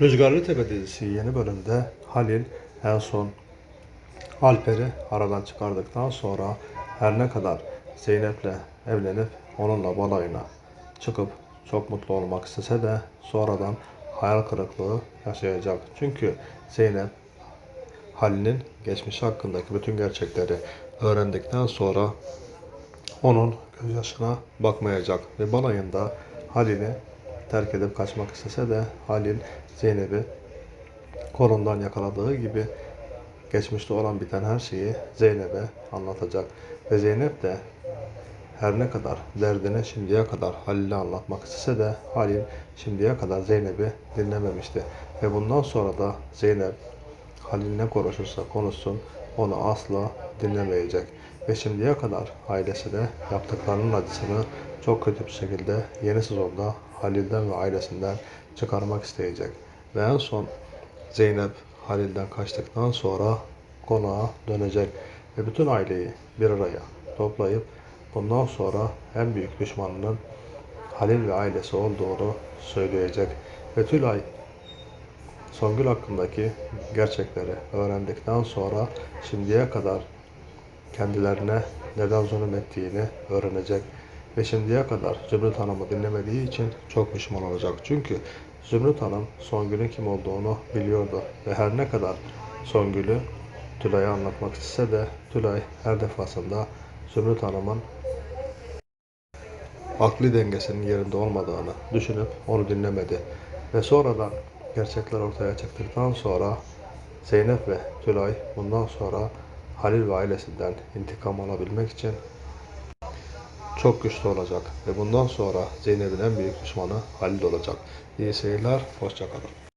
Rüzgarlı Tepe dizisi yeni bölümde Halil en son Alper'i aradan çıkardıktan sonra her ne kadar Zeynep'le evlenip onunla balayına çıkıp çok mutlu olmak istese de sonradan hayal kırıklığı yaşayacak. Çünkü Zeynep Halil'in geçmişi hakkındaki bütün gerçekleri öğrendikten sonra onun gözyaşına bakmayacak ve balayında Halil'i terk edip kaçmak istese de Halil Zeynep'i kolundan yakaladığı gibi geçmişte olan biten her şeyi Zeynep'e anlatacak. Ve Zeynep de her ne kadar derdini şimdiye kadar Halil'e anlatmak istese de Halil şimdiye kadar Zeynep'i dinlememişti. Ve bundan sonra da Zeynep Halil ne konuşursa konuşsun onu asla dinlemeyecek. Ve şimdiye kadar ailesi de yaptıklarının acısını çok kötü bir şekilde yeni sezonda Halil'den ve ailesinden çıkarmak isteyecek. Ve en son Zeynep Halil'den kaçtıktan sonra konağa dönecek ve bütün aileyi bir araya toplayıp bundan sonra en büyük düşmanının Halil ve ailesi olduğunu söyleyecek. Ve Tülay Songül hakkındaki gerçekleri öğrendikten sonra şimdiye kadar kendilerine neden zulüm ettiğini öğrenecek. Ve şimdiye kadar Zümrüt Hanım'ı dinlemediği için çok pişman olacak. Çünkü Zümrüt Hanım Songül'ün kim olduğunu biliyordu. Ve her ne kadar Songül'ü Tülay'a anlatmak istese de Tülay her defasında Zümrüt Hanım'ın akli dengesinin yerinde olmadığını düşünüp onu dinlemedi. Ve sonradan gerçekler ortaya çıktıktan sonra Zeynep ve Tülay bundan sonra Halil ve ailesinden intikam alabilmek için çok güçlü olacak ve bundan sonra Zeynep'in en büyük düşmanı Halil olacak. İyi seyirler, hoşçakalın.